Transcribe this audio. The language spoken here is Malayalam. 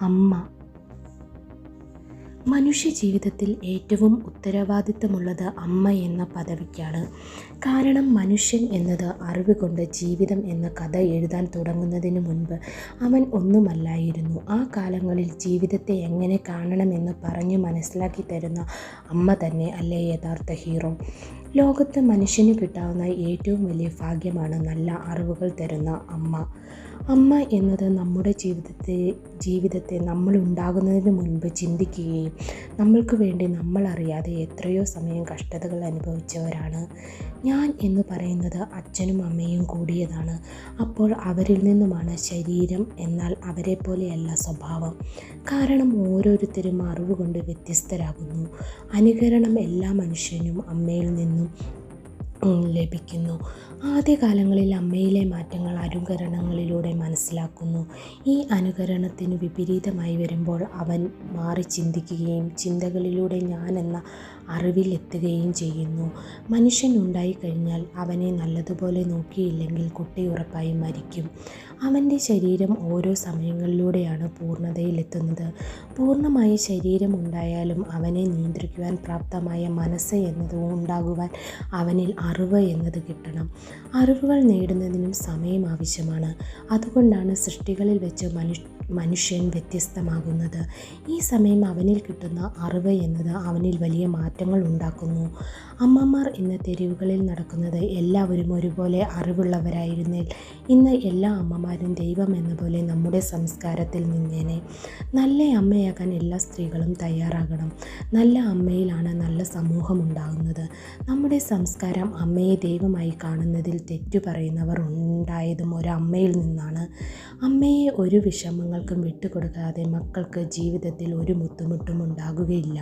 അമ്മ. മനുഷ്യ ജീവിതത്തിൽ ഏറ്റവും ഉത്തരവാദിത്തമുള്ളത് അമ്മ എന്ന പദവിക്കാണ്. കാരണം മനുഷ്യൻ എന്നത് അറിവ് കൊണ്ട് ജീവിതം എന്ന കഥ എഴുതാൻ തുടങ്ങുന്നതിന് മുൻപ് അവൻ ഒന്നുമല്ലായിരുന്നു. ആ കാലങ്ങളിൽ ജീവിതത്തെ എങ്ങനെ കാണണമെന്ന് പറഞ്ഞു മനസ്സിലാക്കി തരുന്ന അമ്മ തന്നെ അല്ലേ യഥാർത്ഥ ഹീറോ? ലോകത്ത് മനുഷ്യന് കിട്ടാവുന്ന ഏറ്റവും വലിയ ഭാഗ്യമാണ് നല്ല അറിവുകൾ തരുന്ന അമ്മ. അമ്മ എന്നത് നമ്മുടെ ജീവിതത്തെ ജീവിതത്തെ നമ്മൾ ഉണ്ടാകുന്നതിന് മുൻപ് ചിന്തിക്കുകയും നമ്മൾക്ക് വേണ്ടി നമ്മൾ അറിയാതെ എത്രയോ സമയം കഷ്ടതകൾ അനുഭവിച്ചവരാണ്. ഞാൻ എന്ന് പറയുന്നത് അച്ഛനും അമ്മയും കൂടിയതാണ്. അപ്പോൾ അവരിൽ നിന്നുമാണ് ശരീരം എന്നാൽ അവരെ പോലെയല്ല സ്വഭാവം. കാരണം ഓരോരുത്തരും അറിവ് കൊണ്ട് വ്യത്യസ്തരാകുന്നു. അനുകരണം എല്ലാ മനുഷ്യനും അമ്മയിൽ നിന്നും ഉം, ലഭിക്കുന്നു. ആദ്യകാലങ്ങളിൽ അമ്മയിലെ മാറ്റങ്ങൾ അനുകരണങ്ങളിലൂടെ മനസ്സിലാക്കുന്നു. ഈ അനുകരണത്തിന് വിപരീതമായി വരുമ്പോൾ അവൻ മാറി ചിന്തിക്കുകയും ചിന്തകളിലൂടെ ഞാൻ എന്ന അറിവിലെത്തുകയും ചെയ്യുന്നു. മനുഷ്യൻ ഉണ്ടായിക്കഴിഞ്ഞാൽ അവനെ നല്ലതുപോലെ നോക്കിയില്ലെങ്കിൽ കുട്ടി ഉറപ്പായി മരിക്കും. അവന്റെ ശരീരം ഓരോ സമയങ്ങളിലൂടെയാണ് പൂർണതയിലെത്തുന്നത്. പൂർണമായ ശരീരം ഉണ്ടായാലും അവനെ നിയന്ത്രിക്കുവാൻ പ്രാപ്തമായ മനസ്സ് എന്നത് ഉണ്ടാകുവാൻ അവനിൽ അറിവ് എന്നത് കിട്ടണം. അറിവുകൾ നേടുന്നതിനും സമയം ആവശ്യമാണ്. അതുകൊണ്ടാണ് സൃഷ്ടികളിൽ വെച്ച് മനു മനുഷ്യൻ വ്യത്യസ്തമാകുന്നത്. ഈ സമയം അവനിൽ കിട്ടുന്ന അറിവ് എന്നത് അവനിൽ വലിയ മാറ്റങ്ങൾ ഉണ്ടാക്കുന്നു. അമ്മമാർ ഇന്ന് തെരുവുകളിൽ നടക്കുന്നത് എല്ലാവരും ഒരുപോലെ അറിവുള്ളവരായിരുന്നേൽ ഇന്ന് എല്ലാ അമ്മമാരും ദൈവം എന്ന പോലെ നമ്മുടെ സംസ്കാരത്തിൽ നിന്നേനെ. നല്ല അമ്മയാകാൻ എല്ലാ സ്ത്രീകളും തയ്യാറാകണം. നല്ല അമ്മയിലാണ് നല്ല സമൂഹം ഉണ്ടാകുന്നത്. നമ്മുടെ സംസ്കാരം അമ്മയെ ദൈവമായി കാണുന്നതിൽ തെറ്റു പറയുന്നവർ ഉണ്ടായതും ഒരു അമ്മയിൽ നിന്നാണ്. അമ്മയെ ഒരു വിഷമങ്ങൾക്കും വിട്ടുകൊടുക്കാതെ മക്കൾക്ക് ജീവിതത്തിൽ ഒരു ബുദ്ധിമുട്ടും ഉണ്ടാകുകയില്ല